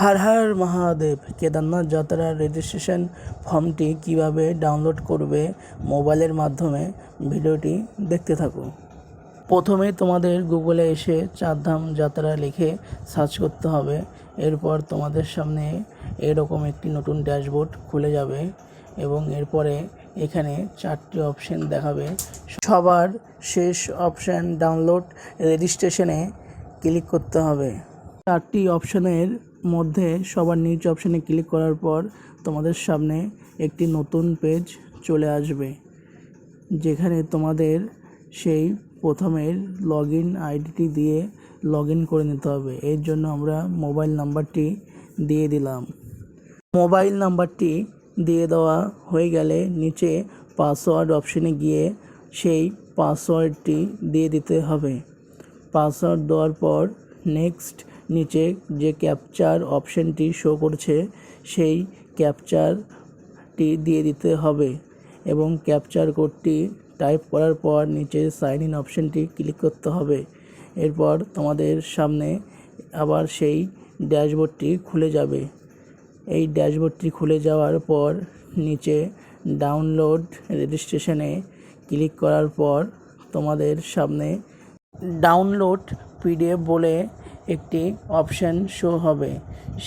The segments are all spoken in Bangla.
হর হর মহাদেব, কেদারনাথ যাত্রার রেজিস্ট্রেশন ফর্মটি কীভাবে ডাউনলোড করবে মোবাইলের মাধ্যমে, ভিডিওটি দেখতে থাকো প্রথমে তোমাদের গুগলে এসে চারধাম যাত্রা লিখে সার্চ করতে হবে। এরপর তোমাদের সামনে এরকম একটি নতুন ড্যাশবোর্ড খুলে যাবে এবং এরপরে এখানে চারটি অপশন দেখাবে। সবার শেষ অপশান ডাউনলোড রেজিস্ট্রেশনে ক্লিক করতে হবে। চারটি অপশনের মধ্যে সবার নিচ অপশানে ক্লিক করার পর তোমাদের সামনে একটি নতুন পেজ চলে আসবে, যেখানে তোমাদের সেই প্রথমের লগ ইন আইডিটি দিয়ে লগ ইন করে নিতে হবে। এর জন্য আমরা মোবাইল নাম্বারটি দিয়ে দিলাম। মোবাইল নাম্বারটি দিয়ে দেওয়া হয়ে গেলে নিচে পাসওয়ার্ড অপশানে গিয়ে সেই পাসওয়ার্ডটি দিয়ে দিতে হবে। পাসওয়ার্ড দেওয়ার পর নেক্সট নিচে যে ক্যাপচার অপশানটি শো করছে, সেই ক্যাপচারটি দিয়ে দিতে হবে এবং ক্যাপচার কোডটি টাইপ করার পর নিচে সাইন ইন অপশানটি ক্লিক করতে হবে। এরপর তোমাদের সামনে আবার সেই ড্যাশবোর্ডটি খুলে যাবে। এই ড্যাশবোর্ডটি খুলে যাওয়ার পর নিচে ডাউনলোড রেজিস্ট্রেশনে ক্লিক করার পর তোমাদের সামনে ডাউনলোড পিডিএফ বলে একটি অপশান শো হবে।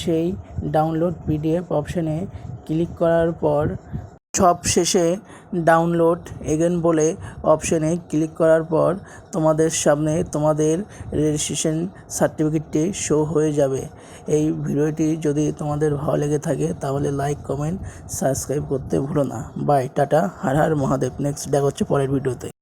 সেই ডাউনলোড পিডিএফ অপশানে ক্লিক করার পর সব শেষে ডাউনলোড এগেন বলে অপশানে ক্লিক করার পর তোমাদের সামনে তোমাদের রেজিস্ট্রেশন সার্টিফিকেটটি শো হয়ে যাবে। এই ভিডিওটি যদি তোমাদের ভালো লেগে থাকে তাহলে লাইক, কমেন্ট, সাবস্ক্রাইব করতে ভুলো না। Bye, tata, Har Har Mahadev. Next দেখা হচ্ছে পরের ভিডিওতে।